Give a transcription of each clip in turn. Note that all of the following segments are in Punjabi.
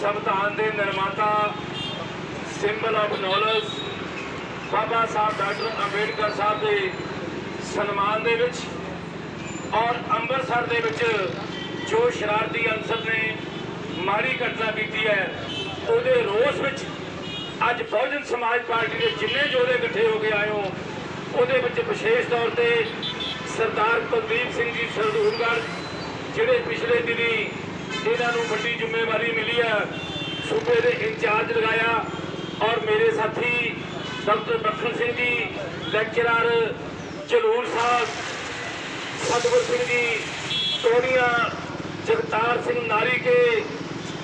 ਸੰਵਿਧਾਨ ਦੇ ਨਿਰਮਾਤਾ symbol of knowledge, Baba Sahib doctor Ambedkar Sahib ਦੇ ਸਨਮਾਨ ਦੇ ਵਿੱਚ ਔਰ ਅੰਮ੍ਰਿਤਸਰ ਦੇ ਵਿੱਚ ਜੋ ਸ਼ਰਾਰਤੀ ਅੰਸਰ ਨੇ ਮਾੜੀ ਘਟਨਾ ਕੀਤੀ ਹੈ, ਉਹਦੇ ਰੋਸ ਵਿੱਚ ਅੱਜ ਬਹੁਜਨ ਸਮਾਜ ਪਾਰਟੀ ਦੇ ਜਿੰਨੇ ਜੋੜੇ ਇਕੱਠੇ ਹੋ ਕੇ ਆਏ ਹੋ, ਉਹਦੇ ਵਿੱਚ ਵਿਸ਼ੇਸ਼ ਤੌਰ ਤੇ ਸਰਦਾਰ ਕੁਲਦੀਪ ਸਿੰਘ ਜੀ ਸਰਦੂਲਗੜ੍ਹ, ਜਿਹੜੇ ਪਿਛਲੇ ਦਿਨੀ ਇਹਨਾਂ ਨੂੰ ਵੱਡੀ ਜ਼ਿੰਮੇਵਾਰੀ ਮਿਲੀ ਹੈ ਸੂਬੇ ਦੇ ਇੰਚਾਰਜ ਲਗਾਇਆ ਔਰ ਮੇਰੇ ਸਾਥੀ ਡਾਕਟਰ ਮੱਖਣ ਸਿੰਘ ਜੀ ਲੈਕਚਰਰ ਜਲੂਰ ਸਾਹਿਬ ਸਤਿਗੁਰ ਸਿੰਘ ਜੀ ਟੋੜੀਆਂ ਜਗਤਾਰ ਸਿੰਘ ਨਾਰੀਕੇ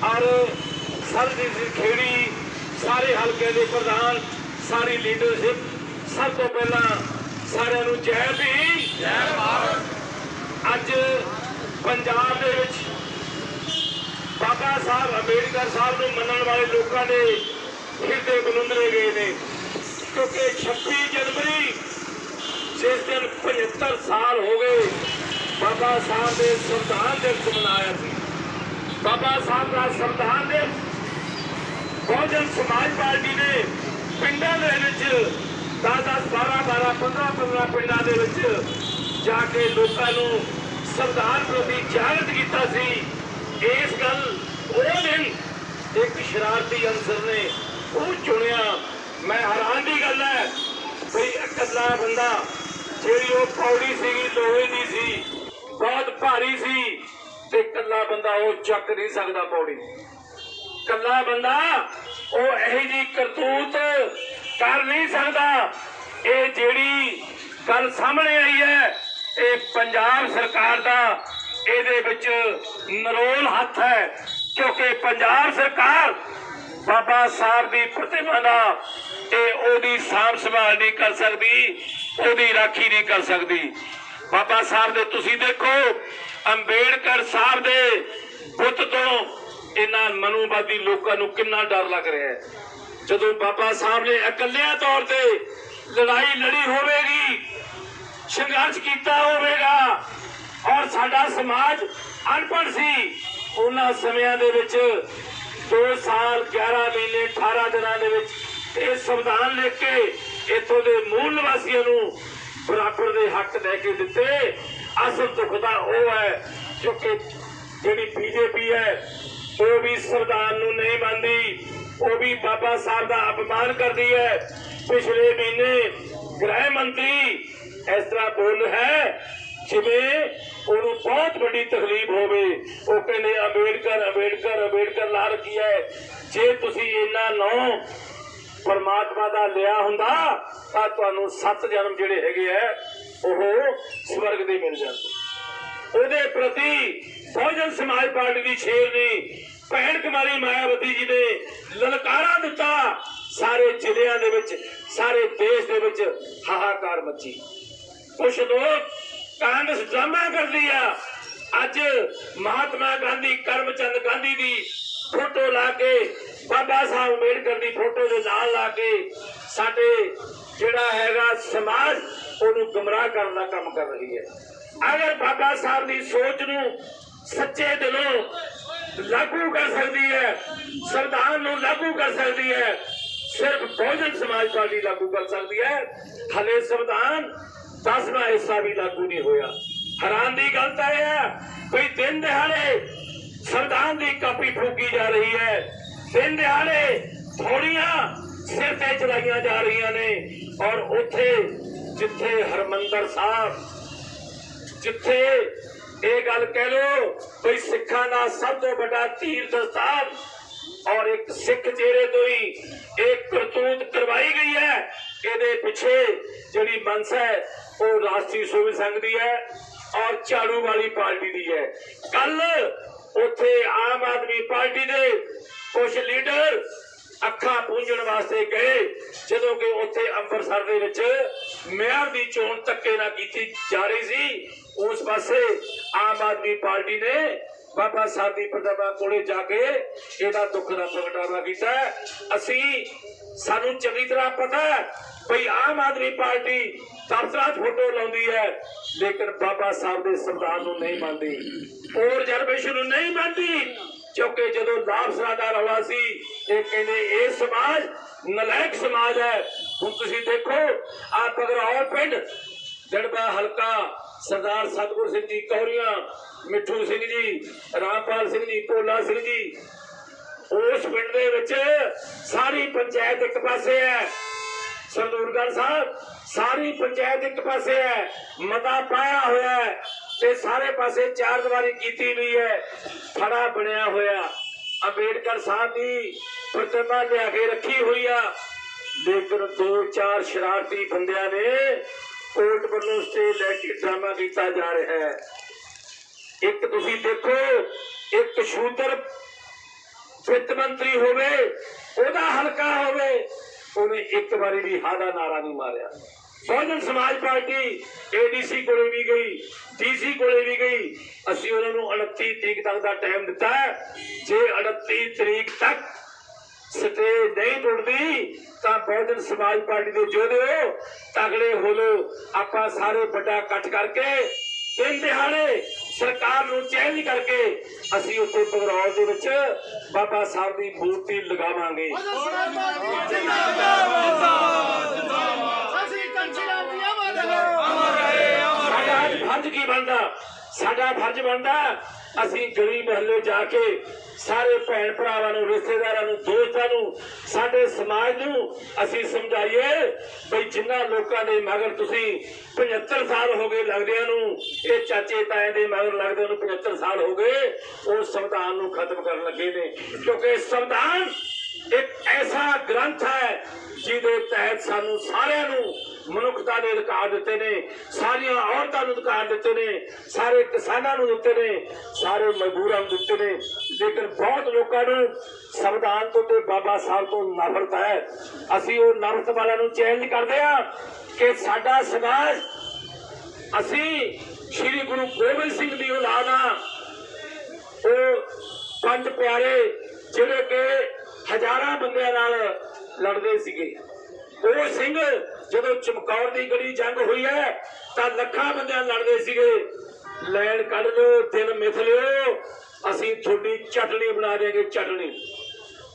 ਔਰ ਸਰਜੀਤ ਸਿੰਘ ਖੇੜੀ ਸਾਰੇ ਹਲਕੇ ਦੇ ਪ੍ਰਧਾਨ ਸਾਰੀ ਲੀਡਰਸ਼ਿਪ ਸਭ ਤੋਂ ਪਹਿਲਾਂ ਸਾਰਿਆਂ ਨੂੰ ਜੈ ਭੀਮ। ਜੈ ਭਾਰਤ। ਅੱਜ ਪੰਜਾਬ ਦੇ ਵਿੱਚ ਬਾਬਾ ਸਾਹਿਬ ਅੰਬੇਡਕਰ ਸਾਹਿਬ ਨੂੰ ਮੰਨਣ ਵਾਲੇ ਲੋਕਾਂ ਦੇ ਹਿਰਦੇ ਬਲੁੰਦਰੇ ਗਏ ਨੇ। ਕਿਉਂਕਿ 26 ਜਨਵਰੀ ਜਿਸ ਦਿਨ 75 ਸਾਲ ਹੋ ਗਏ ਬਾਬਾ ਸਾਹਿਬ ਦੇ ਸੰਵਿਧਾਨ ਦਿਵਸ ਮਨਾਇਆ ਸੀ। ਬਾਬਾ ਸਾਹਿਬ ਦਾ ਸੰਵਿਧਾਨ ਦਿਵਸ ਬਹੁਜਨ ਸਮਾਜ ਪਾਰਟੀ ਨੇ ਪਿੰਡਾਂ ਦੇ ਵਿੱਚ 10 10 12 12 15 15 ਪਿੰਡਾਂ ਦੇ ਵਿੱਚ ਜਾ ਕੇ ਲੋਕਾਂ ਨੂੰ ਸੰਵਿਧਾਨ ਪ੍ਰਤੀ ਜਾਗਰਤ ਕੀਤਾ ਸੀ। ਇਸ ਗੱਲ ਉਹ ਦਿਨ ਇੱਕ ਸ਼ਰਾਰਤੀ ਅਨਸਰ ਨੇ ਉਹ ਚੁਣਿਆ। ਮੈਂ ਹੈਰਾਨ ਦੀ ਗੱਲ ਹੈ ਵੀ ਇਕੱਲਾ ਬੰਦਾ ਜਿਹੜੀ ਉਹ ਪੌੜੀ ਸੀਗੀ, ਲੋਹੇ ਦੀ ਸੀ, ਬਹੁਤ ਭਾਰੀ ਸੀ, ਤੇ ਇਕੱਲਾ ਬੰਦਾ ਉਹ ਚੱਕ ਨਹੀਂ ਸਕਦਾ ਪੌੜੀ। ਇਕੱਲਾ ਬੰਦਾ ਉਹ ਇਹੋ ਜੀ ਕਰਤੂਤ ਕਰ ਨਹੀਂ ਸਕਦਾ। ਇਹ ਜਿਹੜੀ ਗੱਲ ਸਾਹਮਣੇ ਆਈ ਹੈ, ਇਹ ਪੰਜਾਬ ਸਰਕਾਰ ਦਾ ਇਹਦੇ ਵਿੱਚ ਨਰੋਲ ਹੱਥ ਹੈ, ਕਿਉਂਕਿ ਪੰਜਾਬ ਸਰਕਾਰ ਬਾਬਾ ਸਾਹਿਬ ਦੀ ਪ੍ਰਤਿਮਾ ਦਾ ਇਹ ਉਹਦੀ ਸਾਂਭ ਸੰਭਾਲ ਨਹੀਂ ਕਰ ਸਕਦੀ, ਉਹਦੀ ਰਾਖੀ ਨਹੀਂ ਕਰ ਸਕਦੀ। ਬਾਬਾ ਸਾਹਿਬ ਦੇ ਤੁਸੀਂ ਦੇਖੋ, ਅੰਬੇਡਕਰ ਸਾਹਿਬ ਦੇ ਬੁੱਤ ਤੋਂ ਇਹਨਾਂ ਮਨੂਵਾਦੀ ਲੋਕਾਂ ਨੂੰ ਕਿੰਨਾ ਡਰ ਲੱਗ ਰਿਹਾ ਹੈ। ਜਦੋਂ ਬਾਬਾ ਸਾਹਿਬ ਨੇ ਇਕੱਲਿਆਂ ਤੌਰ ਤੇ ਲੜਾਈ ਲੜੀ ਹੋਵੇਗੀ, ਸੰਘਰਸ਼ ਕੀਤਾ ਹੋਵੇਗਾ ਔਰ ਸਾਡਾ ਸਮਾਜ ਅਨਪੜ੍ਹ ਸੀ। ਉਹਨਾਂ ਸਮਿਆਂ ਦੇ ਵਿੱਚ 2 ਸਾਲ 11 ਮਹੀਨੇ 18 ਦਿਨਾਂ ਦੇ ਵਿੱਚ ਇਹ ਸੰਵਿਧਾਨ ਲਿਖ ਕੇ ਇੱਥੋਂ ਦੇ ਮੂਲ ਨਿਵਾਸੀਆਂ ਨੂੰ ਬਰਾਬਰ ਦੇ ਹੱਕ ਲੈ ਕੇ ਦਿੱਤੇ। ਅਸਲ ਦੁੱਖ ਉਹ ਹੈ ਕਿਉਂਕਿ ਜਿਹੜੀ ਬੀਜੇਪੀ ਹੈ, ਉਹ ਵੀ ਸੰਵਿਧਾਨ ਨੂੰ ਨਹੀਂ ਮੰਨਦੀ, ਉਹ ਵੀ ਬਾਬਾ ਸਾਹਿਬ ਦਾ ਅਪਮਾਨ ਕਰਦੀ ਹੈ। ਪਿਛਲੇ ਮਹੀਨੇ ਗ੍ਰਹਿ ਮੰਤਰੀ ਇਸ ਤਰ੍ਹਾਂ ਬੋਲ ਹੈ, ਜਿਵੇਂ ਉਹਨੂੰ ਬਹੁਤ ਵੱਡੀ ਤਕਲੀਫ ਹੋਵੇ। ਉਹ ਕਹਿੰਦੇ, ਅੰਬੇਡਕਰ ਅੰਬੇਡਕਰ ਅੰਬੇਡਕਰ ਲਾ ਰੱਖੀ ਹੈ ਜੇ ਤੁਸੀਂ ਇਹਨਾਂ ਨੂੰ ਪਰਮਾਤਮਾ ਦਾ ਲਿਆ ਹੁੰਦਾ, ਤਾਂ ਤੁਹਾਨੂੰ ਸੱਤ ਜਨਮ ਜਿਹੜੇ ਹੈਗੇ ਆ ਉਹ ਸਵਰਗ ਦੇ ਮਿਲ ਜਾਂਦੇ। ਉਹਦੇ ਪ੍ਰਤੀ ਬਹੁਜਨ ਸਮਾਜ ਪਾਰਟੀ ਦੀ ਸ਼ੇਰਨੀ ਭੈਣ ਕੁਮਾਰੀ ਮਾਇਆਵਤੀ ਜੀ ਨੇ ਲਲਕਾਰਾ ਦਿੱਤਾ। ਸਾਰੇ ਜ਼ਿਲ੍ਹਿਆਂ ਦੇ ਵਿੱਚ, ਸਾਰੇ ਦੇਸ਼ ਦੇ ਵਿੱਚ ਹਾਹਾਕਾਰ ਮੱਚੀ। ਕੁਛ ਲੋਕ ਕਾਂਗਰਸ ਡਰਾਮਾ ਕਰਦੀ ਆ। ਅੱਜ ਮਹਾਤਮਾ ਗਾਂਧੀ, ਕਰਮਚੰਦ ਗਾਂਧੀ ਦੀ ਫੋਟੋ ਲਾ ਕੇ, ਬਾਬਾ ਸਾਹਿਬ ਅੰਬੇਡਕਰ ਦੀ ਫੋਟੋ ਦੇ ਨਾਲ ਲਾ ਕੇ ਸਾਡੇ ਜਿਹੜਾ ਹੈਗਾ ਸਮਾਜ, ਉਹਨੂੰ ਗਮਰਾਹ ਕਰਨ ਦਾ ਕੰਮ ਕਰ ਰਹੀ ਹੈ। ਅਗਰ ਬਾਬਾ ਸਾਹਿਬ ਦੀ ਸੋਚ ਨੂੰ ਸੱਚੇ ਦਿਲੋਂ ਲਾਗੂ ਕਰ ਸਕਦੀ ਹੈ, ਸੰਵਿਧਾਨ ਨੂੰ ਲਾਗੂ ਕਰ ਸਕਦੀ ਹੈ, ਸਿਰਫ ਬਹੁਜਨ ਸਮਾਜ ਪਾਰਟੀ ਲਾਗੂ ਕਰ ਸਕਦੀ ਹੈ। ਹਲੇ ਸੰਵਿਧਾਨ ਦਸਵਾਂ ਹਿੱਸਾ ਵੀ ਲਾਗੂ ਨਹੀਂ ਹੋਇਆ। ਹੈਰਾਨ ਦੀ ਗੱਲ ਤਾਂ ਇਹ ਹੈ ਕੋਈ ਦਿਨ ਦਿਹਾੜੇ ਸੰਵਿਧਾਨ ਦੀ ਕਾਪੀ ਫੂਕੀ ਜਾ ਰਹੀ ਹੈ। ਦਿਨ ਦਿਹਾੜੇ ਥੋੜੀਆਂ ਸਿਰ ਤੇ ਚਲਾਈਆਂ ਜਾ ਰਹੀਆਂ ਨੇ ਔਰ ਉੱਥੇ ਜਿੱਥੇ ਹਰਮੰਦਰ ਸਾਹਿਬ, ਜਿੱਥੇ ਇਹ ਗੱਲ ਕਹਿ ਲੋ ਕੋਈ ਸਿੱਖਾਂ ਦਾ ਸਭ ਤੋਂ ਵੱਡਾ ਤੀਰਥ ਸਥਾਨ ਔਰ ਇੱਕ ਸਿੱਖ ਚਿਹਰੇ ਤੋਂ ਹੀ ਇਹ ਕਰਤੂਤ ਕਰਵਾਈ ਗਈ ਹੈ। ਇਹਦੇ ਪਿੱਛੇ ਜਿਹੜੀ ਮਨਸ ਹੈ ਉਹ ਰਾਸ਼ਟਰੀ ਸੋਵੀ ਸੰਘ ਦੀ ਹੈ ਔਰ ਝਾੜੂ ਵਾਲੀ ਪਾਰਟੀ ਦੀ ਹੈ। ਕੱਲ ਉੱਥੇ ਆਮ ਆਦਮੀ ਪਾਰਟੀ ਦੇ ਕੁਝ ਲੀਡਰ ਅੱਖਾਂ ਪੂੰਝਣ ਵਾਸਤੇ ਗਏ, ਜਦੋਂ ਕਿ ਉੱਥੇ ਅੰਮ੍ਰਿਤਸਰ ਦੇ ਵਿੱਚ ਮੇਅਰ ਦੀ ਚੋਣ ਧੱਕੇ ਨਾਲ ਕੀਤੀ ਜਾ ਰਹੀ ਸੀ। ਉਸ ਪਾਸੇ ਆਮ ਆਦਮੀ ਪਾਰਟੀ ਨੇ ਬਾਬਾ ਸਾਹਿਬ ਦੀ ਪ੍ਰਤਿਮਾ ਕੋਲੇ ਜਾ ਕੇ ਇਹਦਾ ਦੁੱਖ ਦਾ ਪ੍ਰਗਟਾਵਾ ਕੀਤਾ। ਅਸੀਂ, ਸਾਨੂੰ ਚੰਗੀ ਤਰ੍ਹਾਂ ਪਤਾ ਹੈ ਭਈ ਆਮ ਆਦਮੀ ਪਾਰਟੀ ਦਫ਼ਤਰਾਂ ਫੋਟੋ ਲਾਉਂਦੀ ਹੈ, ਲੇਕਿਨ ਬਾਬਾ ਸਾਹਿਬ ਦੇ ਸੰਵਿਧਾਨ ਨੂੰ ਨਹੀਂ ਮੰਨਦੀ। ਔਰ ਰਿਜ਼ਰਵੇਸ਼ਨ ਨੂੰ ਨਹੀਂ ਮੰਨਦੀ, ਕਿਉਂਕਿ ਜਦੋਂ ਲਾਭਸਰਾ ਦਾ ਰੌਲਾ ਸੀ, ਇਹ ਕਹਿੰਦੇ, ਇਹ ਸਮਾਜ ਨਲਾਇਕ ਸਮਾਜ ਹੈ। ਹੁਣ ਤੁਸੀਂ ਦੇਖੋ ਆ ਪਗਰੌਲ ਪਿੰਡ ਜੜਬਾ ਹਲਕਾ ਸਰਦਾਰ ਸਤਗੁਰ ਸਿੰਘ ਜੀ ਕੌਰੀਆਂ ਮਿੱਠੂ ਸਿੰਘ ਜੀ, ਰਾਮਪਾਲ ਸਿੰਘ ਜੀ, ਭੋਲਾ ਸਿੰਘ ਜੀ, ਉਸ ਪਿੰਡ ਦੇ ਵਿੱਚ ਸਾਰੀ ਪੰਚਾਇਤ ਇੱਕ ਪਾਸੇ ਹੈ। ਸਰਦੂਰਗੜ੍ਹ ਸਾਹਿਬ ਸਾਰੀ ਪੰਚਾਇਤ ਇੱਕ ਪਾਸੇ ਹੈ, ਮਤਾ ਪਾਇਆ ਹੋਇਆ ਹੈ ਤੇ ਸਾਰੇ ਪਾਸੇ ਚਾਰ ਦੀਵਾਰੀ ਕੀਤੀ ਹੋਈ ਹੈ ਫੜਾ ਬਣਿਆ ਹੋਇਆ। ਅੰਬੇਡਕਰ ਸਾਹਿਬ ਦੀ ਪ੍ਰਤਿਮਾ ਲਿਆ ਕੇ ਰੱਖੀ ਹੋਈ ਆ। ਲੇਕਿਨ ਦੋ ਚਾਰ ਸ਼ਰਾਰਤੀ ਬੰਦਿਆਂ ਨੇ ਕੋਰਟ ਵੱਲੋਂ ਸਟੇ ਲੈ ਕੇ ਡਰਾਮਾ ਕੀਤਾ ਜਾ ਰਿਹਾ ਹੈ। ਇੱਕ ਤੁਸੀਂ ਦੇਖੋ, ਇੱਕ ਸ਼ੂਦਰ ਵਿੱਤ ਮੰਤਰੀ ਹੋਵੇ, ਉਹਦਾ ਹਲਕਾ ਹੋਵੇ, ਉਹਨੇ ਇੱਕ ਵਾਰੀ ਵੀ ਹਾਦਾ ਨਾਰਾ ਨਹੀਂ ਮਾਰਿਆ। ਬਹੁਜਨ ਸਮਾਜ ਪਾਰਟੀ ਏਡੀਸੀ ਕੋਲੇ ਵੀ ਗਈ ਡੀਸੀ ਕੋਲੇ ਵੀ ਗਈ। ਅਸੀਂ ਉਹਨਾਂ ਨੂੰ 29 ਤਰੀਕ ਤੱਕ ਦਾ ਟਾਈਮ ਦਿੱਤਾ ਜੇ 29 ਤਰੀਕ ਤੱਕ ਸਟੇ ਨਹੀਂ ਟੁੱਟਦੀ, ਤਾਂ ਬਹੁਜਨ ਸਮਾਜ ਪਾਰਟੀ ਦੇ ਯੋਧਿਓ ਤਗੜੇ ਹੋ ਲੋ ਆਪਾਂ ਸਾਰੇ ਵੱਡਾ ਇਕੱਠ ਕਰਕੇ ਤਿੰਨ ਦਿਹਾੜੇ ਸਰਕਾਰ ਨੂੰ ਚੈਲੰਜ ਕਰਕੇ ਅਸੀਂ ਉੱਥੇ ਬਗਰੌਲ ਦੇ ਵਿੱਚ ਬਾਬਾ ਸਾਹਿਬ ਦੀ ਮੂਰਤੀ ਲਗਾਵਾਂਗੇ। ਅਸੀਂ ਕੰਚੀਆਂ ਫਰਜ਼ ਕੀ ਬਣਦਾ? ਸਾਡਾ ਫਰਜ਼ ਬਣਦਾ, ਅਸੀਂ ਗਲੀ ਮਹੱਲੇ ਜਾ ਕੇ ਸਾਰੇ ਭੈਣ ਭਰਾਵਾਂ ਨੂੰ, ਰਿਸ਼ਤੇਦਾਰਾਂ ਨੂੰ, ਦੋਸਤਾਂ ਨੂੰ, ਸਾਡੇ ਸਮਾਜ ਨੂੰ ਅਸੀਂ ਸਮਝਾਈਏ ਬਈ ਜਿੰਨਾ ਲੋਕਾਂ ਦੇ ਮਗਰ ਤੁਸੀਂ 75 ਸਾਲ ਹੋ ਗਏ ਲੱਗਦਿਆਂ ਨੂੰ, ਇਹ ਚਾਚੇ ਤਾਏ ਦੇ ਮਗਰ ਲੱਗਦੇ ਨੂੰ 75 ਸਾਲ ਹੋ ਗਏ, ਉਹ ਸੰਵਿਧਾਨ ਨੂੰ ਖਤਮ ਕਰਨ ਲੱਗੇ ਨੇ। ਕਿਉਂਕਿ ਸੰਵਿਧਾਨ ਇੱਕ ਐਸਾ ਗ੍ਰੰਥ ਹੈ ਜਿਹਦੇ ਤਹਿਤ ਸਾਨੂੰ ਸਾਰਿਆਂ ਨੂੰ ਮਨੁੱਖਤਾ ਦੇ ਅਧਿਕਾਰ ਦਿੱਤੇ ਨੇ, ਸਾਰੀਆਂ ਔਰਤਾਂ ਨੂੰ ਅਧਿਕਾਰ ਦਿੱਤੇ ਨੇ, ਸਾਰੇ ਕਿਸਾਨਾਂ ਨੂੰ ਦਿੱਤੇ ਨੇ, ਸਾਰੇ ਮਜ਼ਦੂਰਾਂ ਨੂੰ ਦਿੱਤੇ ਨੇ। ਲੇਕਿਨ ਬਹੁਤ ਲੋਕਾਂ ਨੂੰ ਸੰਵਿਧਾਨ ਤੋਂ ਤੇ ਬਾਬਾ ਸਾਹਿਬ ਤੋਂ ਨਫ਼ਰਤ ਹੈ। ਅਸੀਂ ਉਹ ਨਫ਼ਰਤ ਵਾਲਿਆਂ ਨੂੰ ਚੈਲੰਜ ਕਰਦੇ ਹਾਂ ਕਿ ਸਾਡਾ ਸਮਾਜ, ਅਸੀਂ ਸ੍ਰੀ ਗੁਰੂ ਗੋਬਿੰਦ ਸਿੰਘ ਦੀ ਔਲਾਦ ਹਾਂ ਉਹ ਪੰਜ ਪਿਆਰੇ ਜਿਹੜੇ ਕਿ ਹਜ਼ਾਰਾਂ ਬੰਦਿਆਂ ਨਾਲ ਲੜਦੇ ਸੀਗੇ। ਉਹ ਸਿੰਘ ਜਦੋਂ ਚਮਕੌਰ ਦੀ ਗੜੀ ਜੰਗ ਹੋਈ ਹੈ, ਤਾਂ ਲੱਖਾਂ ਬੰਦਿਆਂ ਲੜਦੇ ਸੀਗੇ। ਲੈਣ ਕੱਢ ਲਿਓ, ਦਿਨ ਮਿਥ ਲਿਓ, ਅਸੀਂ ਤੁਹਾਡੀ ਚਟਣੀ ਬਣਾ ਦੇਾਂਗੇ ਚਟਣੀ।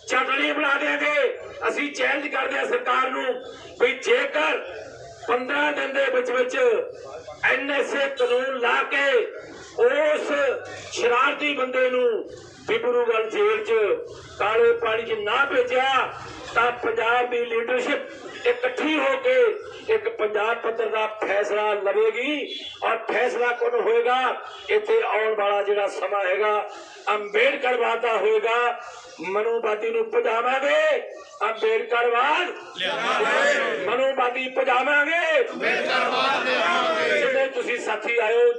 ਚਟਣੀ ਬਣਾ ਦੇਾਂਗੇ ਅਸੀਂ ਚੈਲੰਜ ਕਰਦੇ ਹਾਂ ਸਰਕਾਰ ਨੂੰ ਵੀ ਜੇਕਰ 15 ਦਿਨ ਦੇ ਵਿੱਚ ਵਿੱਚ ਐਨਐਸਏ ਕਾਨੂੰਨ ਲਾ ਕੇ ਉਸ ਸ਼ਰਾਰਤੀ ਬੰਦੇ ਨੂੰ ਬਿਬਰੂਗੜ੍ਹ ਜੇਲ੍ਹ 'ਚ ਕਾਲੇ ਪਾਣੀ 'ਚ ਨਾ ਭੇਜਿਆ ਤਾਂ ਪੰਜਾਬ ਦੀ ਲੀਡਰਸ਼ਿਪ ਇਕੱਠੀ ਹੋ ਕੇ ਇੱਕ ਪੰਜਾਬ ਪੱਤਰ ਦਾ ਫੈਸਲਾ ਲਵੇਗੀ। ਔਰ ਫੈਸਲਾ ਕਦੋਂ ਹੋਏਗਾ? ਇੱਥੇ ਆਉਣ ਵਾਲਾ ਜਿਹੜਾ ਸਮਾਂ ਹੈਗਾ ਅੰਬੇਡਕਰਵਾਦ ਦਾ ਹੋਏਗਾ। ਮਨੂਵਾਦੀ ਨੂੰ ਭਜਾਵਾਂਗੇ ਅੰਬੇਡਕਰਵਾਦ ਮਨੂਵਾਦੀ ਭਜਾਵਾਂਗੇ। ਜਿਹੜੇ ਤੁਸੀਂ ਸਾਥੀ ਆਇਓ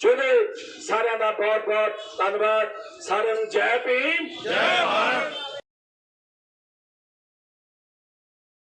ਜਿਹਦੇ ਸਾਰਿਆਂ ਦਾ ਬਹੁਤ ਬਹੁਤ ਧੰਨਵਾਦ। ਸਾਰਿਆਂ ਨੂੰ ਜੈ ਭੀਮ। ਜੈ ਭਾਰਤ।